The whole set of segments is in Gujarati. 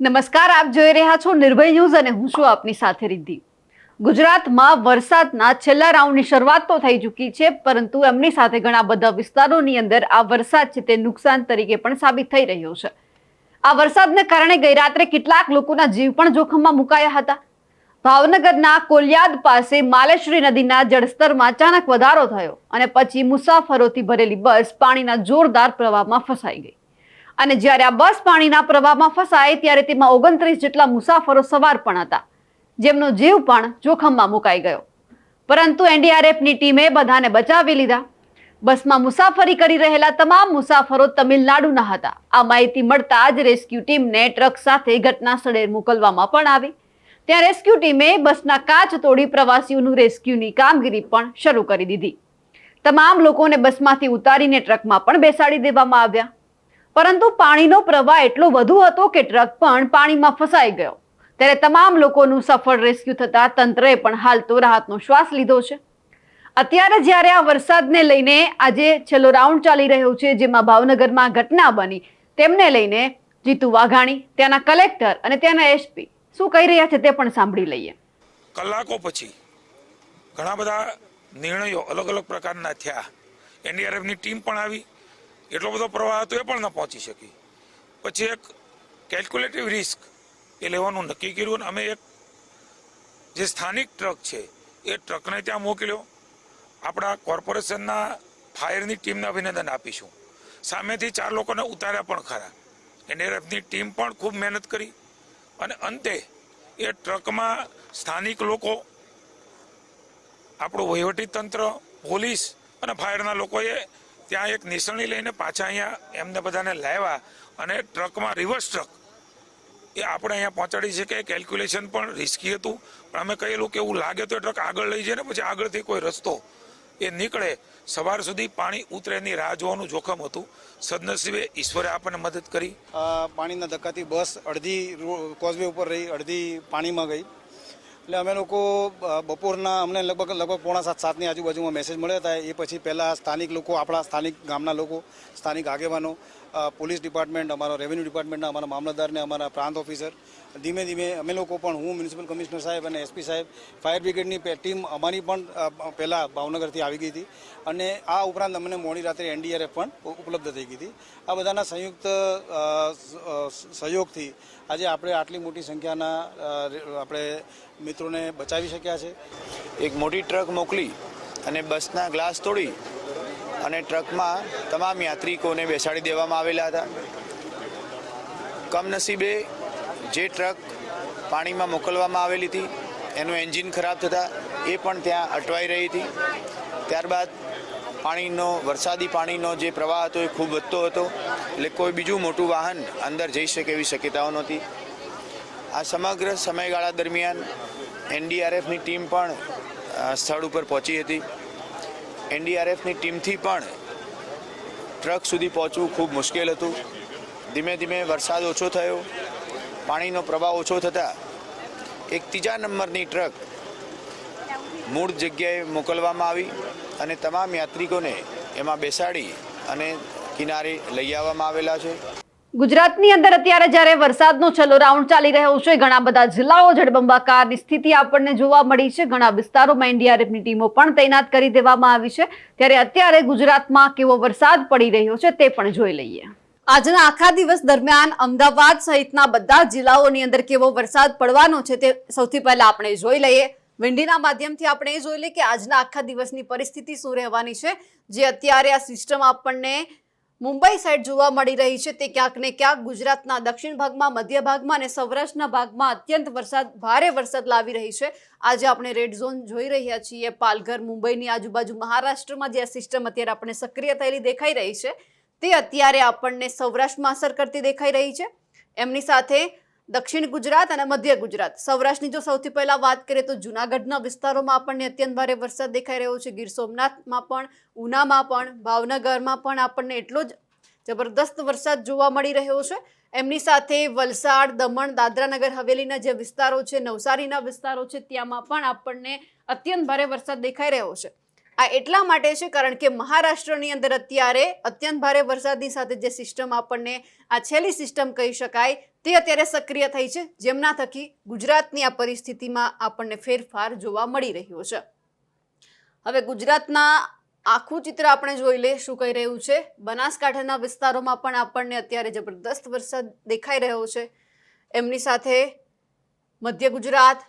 નમસ્કાર, આપ જોઈ રહ્યા છો નિર્ભય ન્યૂઝ અને હું છું આપની સાથે રિદ્ધિ. ગુજરાતમાં વરસાદના છેલ્લા રાઉન્ડની શરૂઆત તો થઈ ચૂકી છે, પરંતુ એમની સાથે ઘણા બધા વિસ્તારોની અંદર આ વરસાદ છે તે નુકસાન તરીકે પણ સાબિત થઈ રહ્યો છે. આ વરસાદને કારણે ગઈ રાત્રે કેટલાક લોકોના જીવ પણ જોખમમાં મુકાયા હતા. ભાવનગરના કોલિયાદ પાસે માલેશ્વરી નદીના જળસ્તરમાં અચાનક વધારો થયો અને પછી મુસાફરોથી ભરેલી બસ પાણીના જોરદાર પ્રવાહમાં ફસાઈ ગઈ. અને જ્યારે આ બસ પાણીના પ્રવાહમાં ફસાય ત્યારે તેમાં ઓગણત્રીસ જેટલા મુસાફરો સવાર પણ હતા. જેમનો જીવ પણ જોખમમાં મુકાઈ ગયો. પરંતુ એનડીઆરએફની ટીમે બધાને બચાવી લીધા. બસમાં મુસાફરી કરી રહેલા તમામ મુસાફરો તમિલનાડુના હતા. આ માહિતી મળતા જ રેસ્ક્યુ ટીમને ટ્રક સાથે ઘટના સ્થળે મોકલવામાં પણ આવી. ત્યાં રેસ્ક્યુ ટીમે બસના કાચ તોડી પ્રવાસીઓનું રેસ્ક્યુની કામગીરી પણ શરૂ કરી દીધી. તમામ લોકોને બસમાંથી ઉતારીને ટ્રકમાં પણ બેસાડી દેવામાં આવ્યા. પરંતુ પાણીનો પ્રવાહ એટલો વધુ હતો કે ટ્રક પણ પાણીમાં ફસાઈ ગયો. ત્યારે તમામ લોકોનું સફળ રેસ્ક્યુ થતા તંત્રએ પણ હાલ તો રાહતનો શ્વાસ લીધો છે. અત્યારે જ્યારે આ વરસાદને લઈને આજે છેલ્લો રાઉન્ડ ચાલી રહ્યો છે, જેમાં ભાવનગરમાં ઘટના બની, તેમને લઈને જીતુ વાઘાણી, ત્યાંના કલેક્ટર અને ત્યાંના એસપી શું કહી રહ્યા છે તે પણ સાંભળી લઈએ. કલાકો પછી ઘણા બધા નિર્ણયો અલગ અલગ પ્રકારના થયા. એનડીઆરએફની ટીમ પણ આવી એટલો બધો પ્રવાહ હતો એ પણ ન પહોંચી શકી. પછી એક કેલ્ક્યુલેટિવ રિસ્ક એ લેવાનું નક્કી કર્યું અને અમે એક જે સ્થાનિક ટ્રક છે, એ ટ્રકને ત્યાં મોકલ્યો. આપણા કોર્પોરેશનના ફાયરની ટીમને અભિનંદન આપીશું. સામેથી ચાર લોકોને ઉતાર્યા પણ ખરા. એનડીઆરએફની ટીમ પણ ખૂબ મહેનત કરી અને અંતે એ ટ્રકમાં સ્થાનિક લોકો, આપણું વહીવટી તંત્ર પોલીસ અને ફાયરના લોકોએ ત્યાં એક નિસરણી લઈને પાછા અહીંયા એમને બધાને લાવ્યા અને ટ્રકમાં રિવર્સ ટ્રક એ આપણે અહીંયા પહોંચાડી છે કે કેલ્ક્યુલેશન પણ રિસ્કી હતું. પણ અમે કહેલું કે એવું લાગે તો એ ટ્રક આગળ લઈ જાય ને પછી આગળથી કોઈ રસ્તો એ નીકળે. સવાર સુધી પાણી ઉતરે એની રાહ જોવાનું જોખમ હતું. સદનસીબે ઈશ્વરે આપણને મદદ કરી. પાણીના ધક્કાથી બસ અડધી કોઝવે ઉપર રહી, અડધી પાણીમાં ગઈ. એટલે અમે લોકો બપોરના અમને લગભગ લગભગ પોણા સાત, સાતની આજુબાજુમાં મેસેજ મળ્યા હતા. એ પછી પહેલાં સ્થાનિક લોકો, આપણા સ્થાનિક ગામના લોકો, સ્થાનિક આગેવાનો પોલીસ ડિપાર્ટમેન્ટ, અમારો રેવન્યુ ડિપાર્ટમેન્ટના, અમારા મામલતદારને, અમારા પ્રાંત ઓફિસર, ધીમે ધીમે અમે લોકો પણ, હું મ્યુનિસિપલ કમિશનર સાહેબ અને એસપી સાહેબ, ફાયર બ્રિગેડની ટીમ અમારી પણ પહેલાં ભાવનગરથી આવી ગઈ હતી. અને આ ઉપરાંત અમને મોડી રાત્રે એનડીઆરએફ પણ ઉપલબ્ધ થઈ ગઈ હતી. આ બધાના સંયુક્ત સહયોગથી આજે આપણે આટલી મોટી સંખ્યાના આપણે મિત્રોને બચાવી શક્યા છે. એક મોટી ટ્રક મોકલી અને બસના ગ્લાસ તોડી અને ટ્રકમાં તમામ યાત્રિકોને બેસાડી દેવામાં આવેલા હતા. કમનસીબે જે ટ્રક પાણીમાં મોકલવામાં આવેલી હતી, એનું એન્જિન ખરાબ થતાં એ પણ ત્યાં અટવાઈ રહી હતી. ત્યારબાદ પાણીનો, વરસાદી પાણીનો જે પ્રવાહ હતો એ ખૂબ વધતો હતો, એટલે કોઈ બીજું મોટું વાહન અંદર જઈ શકે એવી શક્યતાઓ નહોતી. આ સમગ્ર સમયગાળા દરમિયાન એનડીઆરએફની ટીમ પણ સ્થળ ઉપર પહોંચી હતી. એનડીઆરએફની ટીમથી પણ ટ્રક સુધી પહોંચવું ખૂબ મુશ્કેલ હતું. ધીમે ધીમે વરસાદ ઓછો થયો. પાણીનો પ્રવાહ ઓછો થતાં એક ત્રીજા નંબરની ટ્રક મૂળ જગ્યાએ મોકલવામાં આવી અને તમામ યાત્રિકોને એમાં બેસાડી અને કિનારે લઈ આવવામાં આવેલા છે. ગુજરાતની અંદર અત્યારે જ્યારે વરસાદનો છેલ્લો રાઉન્ડ ચાલી રહ્યો છે, ઘણા બધા જિલ્લાઓ જળબંબાકારની સ્થિતિ આપણને જોવા મળી છે. ઘણા વિસ્તારોમાં એનડીઆરએફની ટીમો પણ તૈનાત કરી દેવામાં આવી છે. ત્યારે અત્યારે ગુજરાતમાં કેવો વરસાદ પડી રહ્યો છે તે પણ જોઈ લઈએ. આજના આખા દિવસ દરમિયાન અમદાવાદ સહિતના બધા જિલ્લાઓની અંદર કેવો વરસાદ પડવાનો છે તે સૌથી પહેલા આપણે જોઈ લઈએ. વિંડીના માધ્યમથી આપણે એ જોઈ લઈએ કે આજના આખા દિવસની પરિસ્થિતિ શું રહેવાની છે, જે અત્યારે આ સિસ્ટમ આપણને મુંબઈ સાઈડ જોવા મળી રહી છે. તે ક્યાંક ને ક્યાંક ગુજરાતના દક્ષિણ ભાગમાં, મધ્ય ભાગમાં અને સૌરાષ્ટ્રના ભાગમાં અત્યંત વરસાદ, ભારે વરસાદ લાવી રહી છે. આજે આપણે રેડ ઝોન જોઈ રહ્યા છીએ. પાલઘર, મુંબઈની આજુબાજુ મહારાષ્ટ્રમાં જે સિસ્ટમ અત્યારે આપણે સક્રિય થયેલી દેખાઈ રહી છે. તે અત્યારે આપણને સૌરાષ્ટ્રમાં અસર કરતી દેખાઈ રહી છે. એમની સાથે દક્ષિણ ગુજરાત અને મધ્ય ગુજરાત. સૌરાષ્ટ્રની જો સૌથી પહેલા વાત કરીએ તો જુનાગઢના વિસ્તારોમાં આપણને અત્યંત ભારે વરસાદ દેખાઈ રહ્યો છે. ગીર સોમનાથમાં પણ, ઉનામાં પણ, ભાવનગરમાં પણ આપણને એટલો જ જબરદસ્ત વરસાદ જોવા મળી રહ્યો છે. એમની સાથે વલસાડ, દમણ, દાદરાનગર, હવેલીના જે વિસ્તારો છે, નવસારીના વિસ્તારો છે, ત્યાંમાં પણ આપણને અત્યંત ભારે વરસાદ દેખાઈ રહ્યો છે. આ એટલા માટે છે કારણ કે મહારાષ્ટ્રની અંદર અત્યારે અત્યંત ભારે વરસાદની સાથે જે સિસ્ટમ આપણને આ છેલ્લી સિસ્ટમ કહી શકાય તે અત્યારે સક્રિય થઈ છે. જેમના થકી ગુજરાતની આ પરિસ્થિતિમાં આપણને ફેરફાર જોવા મળી રહ્યો છે. હવે ગુજરાતના આખું ચિત્ર આપણે જોઈ લઈએ શું કહી રહ્યું છે. બનાસકાંઠાના વિસ્તારોમાં પણ આપણને અત્યારે જબરદસ્ત વરસાદ દેખાઈ રહ્યો છે. એમની સાથે મધ્ય ગુજરાત,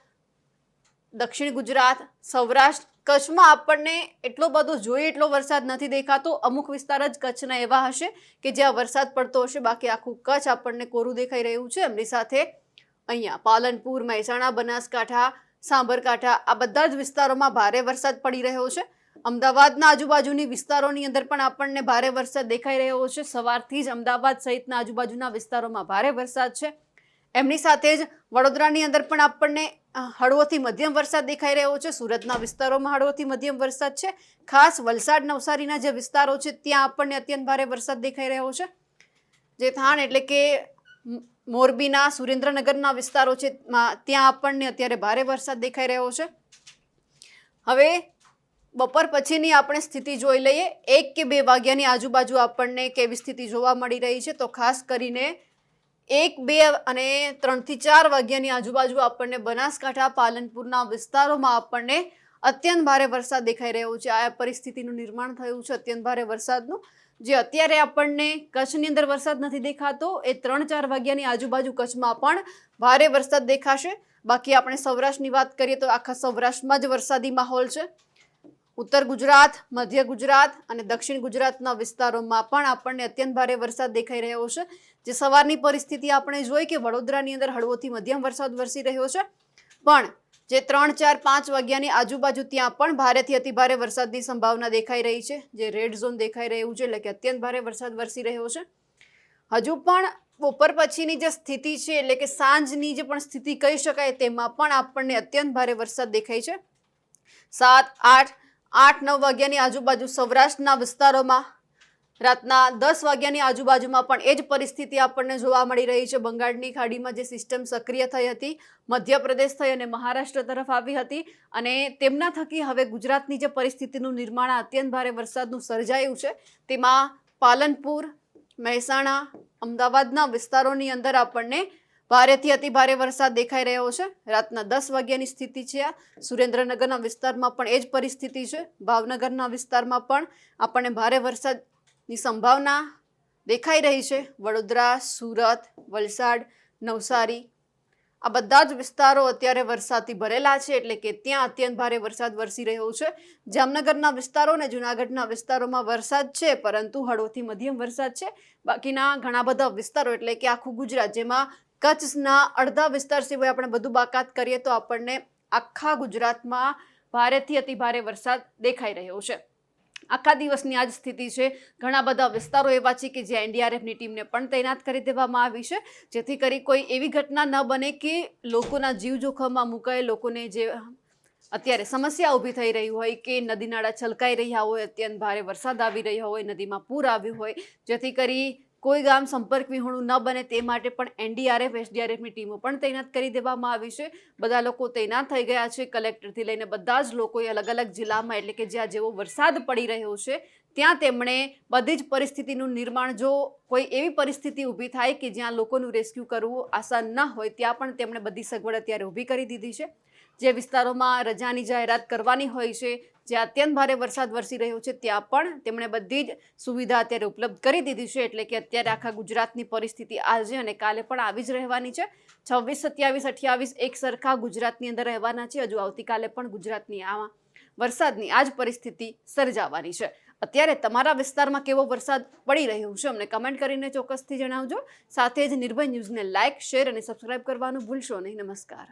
દક્ષિણ ગુજરાત, સૌરાષ્ટ્ર કચ્છમાં આપણને એટલો બધો જોઈએ, એટલો વરસાદ નથી દેખાતો. અમુક વિસ્તાર જ કચ્છના એવા હશે કે જ્યાં વરસાદ પડતો હશે, બાકી આખું કચ્છ આપણને કોરું દેખાઈ રહ્યું છે. એમની સાથે અહીંયા પાલનપુર, મહેસાણા, બનાસકાંઠા, સાંભરકાંઠા, આ બધા જ વિસ્તારોમાં ભારે વરસાદ પડી રહ્યો છે. અમદાવાદના આજુબાજુની વિસ્તારોની અંદર પણ આપણને ભારે વરસાદ દેખાઈ રહ્યો છે. સવારથી જ અમદાવાદ સહિતના આજુબાજુના વિસ્તારોમાં ભારે વરસાદ છે. એમની સાથે જ વડોદરાની અંદર પણ આપણને હળવોથી મધ્યમ વરસાદ દેખાઈ રહ્યો છે. સુરતના વિસ્તારોમાં હળવોથી મધ્યમ વરસાદ છે. ખાસ વલસાડ, નવસારીના જે વિસ્તારો છે, ત્યાં આપણને અત્યંત ભારે વરસાદ દેખાઈ રહ્યો છે. જે થાણ એટલે કે મોરબીના, સુરેન્દ્રનગરના વિસ્તારો છે ત્યાં આપણને અત્યારે ભારે વરસાદ દેખાઈ રહ્યો છે. હવે બપોર પછીની આપણે સ્થિતિ જોઈ લઈએ. એક કે બે વાગ્યાની આજુબાજુ આપણને કેવી સ્થિતિ જોવા મળી રહી છે. તો ખાસ કરીને એક, બે અને ત્રણથી ચાર વાગ્યાની આજુબાજુ આપણને બનાસકાંઠા, પાલનપુરના વિસ્તારોમાં આપણને અત્યંત ભારે વરસાદ દેખાઈ રહ્યો છે. આ પરિસ્થિતિનું નિર્માણ થયું છે. અત્યંત ભારે વરસાદનું. જે અત્યારે આપણને કચ્છની અંદર વરસાદ નથી દેખાતો. એ ત્રણ, ચાર વાગ્યાની આજુબાજુ કચ્છમાં પણ ભારે વરસાદ દેખાશે. બાકી આપણે સૌરાષ્ટ્રની વાત કરીએ તો આખા સૌરાષ્ટ્રમાં જ વરસાદી માહોલ છે. ઉત્તર ગુજરાત, મધ્ય ગુજરાત અને દક્ષિણ ગુજરાતના વિસ્તારોમાં પણ આપણને અત્યંત ભારે વરસાદ દેખાઈ રહ્યો છે. જે સવારની પરિસ્થિતિ આપણે જોઈ કે વડોદરાની અંદર હળવોથી મધ્યમ વરસાદ વરસી રહ્યો છે. પણ જે ત્રણ, ચાર, પાંચ વાગ્યાની આજુબાજુ ત્યાં પણ ભારેથી અતિભારે વરસાદની સંભાવના દેખાઈ રહી છે. જે રેડ ઝોન દેખાઈ રહ્યું છે એટલે કે અત્યંત ભારે વરસાદ વરસી રહ્યો છે. હજુ પણ બપોર પછીની જે સ્થિતિ છે એટલે કે સાંજની જે પણ સ્થિતિ કહી શકાય તેમાં પણ આપણને અત્યંત ભારે વરસાદ દેખાય છે. સાત, આઠ આઠ નવ વાગ્યાની આજુબાજુ સૌરાષ્ટ્રના વિસ્તારોમાં, રાતના દસ વાગ્યાની આજુબાજુમાં પણ એ જ પરિસ્થિતિ આપણને જોવા મળી રહી છે. બંગાળની ખાડીમાં જે સિસ્ટમ સક્રિય થઈ હતી, મધ્યપ્રદેશ થઈ અને મહારાષ્ટ્ર તરફ આવી હતી અને તેમના થકી હવે ગુજરાતની જે પરિસ્થિતિનું નિર્માણ અત્યંત ભારે વરસાદનું સર્જાયું છે, તેમાં પાલનપુર, મહેસાણા, અમદાવાદના વિસ્તારોની અંદર આપણને ભારેથી અતિ ભારે વરસાદ દેખાઈ રહ્યો છે. રાતના દસ વાગ્યાની સ્થિતિ છે આ. સુરેન્દ્રનગરના વિસ્તારમાં પણ એ જ પરિસ્થિતિ છે. ભાવનગરના વિસ્તારમાં પણ આપણને ભારે વરસાદની સંભાવના દેખાઈ રહી છે. વડોદરા, સુરત, વલસાડ, નવસારી આ બધા જ વિસ્તારો અત્યારે વરસાદથી ભરેલા છે એટલે કે ત્યાં અત્યંત ભારે વરસાદ વરસી રહ્યો છે. જામનગરના વિસ્તારો અને જુનાગઢના વિસ્તારોમાં વરસાદ છે, પરંતુ હળવોથી મધ્યમ વરસાદ છે. બાકીના ઘણા બધા વિસ્તારો એટલે કે આખું ગુજરાત જેમાં કચ્છના અડધા વિસ્તાર સિવાય આપણે બધું બાકાત કરીએ તો આપણને આખા ગુજરાતમાં ભારેથી અતિ ભારે વરસાદ દેખાઈ રહ્યો છે. આખા દિવસની આ જ સ્થિતિ છે. ઘણા બધા વિસ્તારો એવા છે કે જ્યાં એનડીઆરએફની ટીમને પણ તૈનાત કરી દેવામાં આવી છે. જેથી કરી કોઈ એવી ઘટના ન બને કે લોકોના જીવ જોખમમાં મુકાય, લોકોને જે અત્યારે સમસ્યા ઊભી થઈ રહી હોય કે નદી નાળા છલકાઈ રહ્યા હોય, અત્યંત ભારે વરસાદ આવી રહ્યો હોય, નદીમાં પૂર આવ્યું હોય. જેથી કરી કોઈ ગામ સંપર્ક વિહોણું ન બને તે માટે પણ એનડીઆરએફ, એસડીઆરએફની ટીમો પણ તૈનાત કરી દેવામાં આવી છે. બધા લોકો તૈનાત થઈ ગયા છે. કલેક્ટરથી લઈને બધા જ લોકોએ અલગ અલગ જિલ્લામાં, એટલે કે જ્યાં જેવો વરસાદ પડી રહ્યો છે, ત્યાં તેમણે બધી જ પરિસ્થિતિનું નિર્માણ, જો કોઈ એવી પરિસ્થિતિ ઊભી થાય કે જ્યાં લોકોનું રેસ્ક્યુ કરવું આસાન ન હોય, ત્યાં પણ તેમણે બધી સગવડ અત્યારે ઊભી કરી દીધી છે. જે વિસ્તારોમાં રજાની જાહેરાત કરવાની હોય છે, જે અત્યંત ભારે વરસાદ વરસી રહ્યો છે, ત્યાં પણ તેમણે બધી જ સુવિધા અત્યારે ઉપલબ્ધ કરી દીધી છે, એટલે કે અત્યારે આખા ગુજરાતની પરિસ્થિતિ આજે અને કાલે પણ આવી જ રહેવાની છે. છવ્વીસ, સત્યાવીસ, અઠ્યાવીસ એક સરખા ગુજરાતની અંદર રહેવાના છે, હજુ આવતીકાલે પણ ગુજરાતની આ વરસાદની આ જ પરિસ્થિતિ સર્જાવાની છે. અત્યારે તમારા વિસ્તારમાં કેવો વરસાદ પડી રહ્યો છે, અમને કમેન્ટ કરીને ચોક્કસથી જણાવજો. સાથે જ નિર્ભય ન્યૂઝને લાઇક, શેર અને સબસ્ક્રાઇબ કરવાનું ભૂલશો નહીં. નમસ્કાર.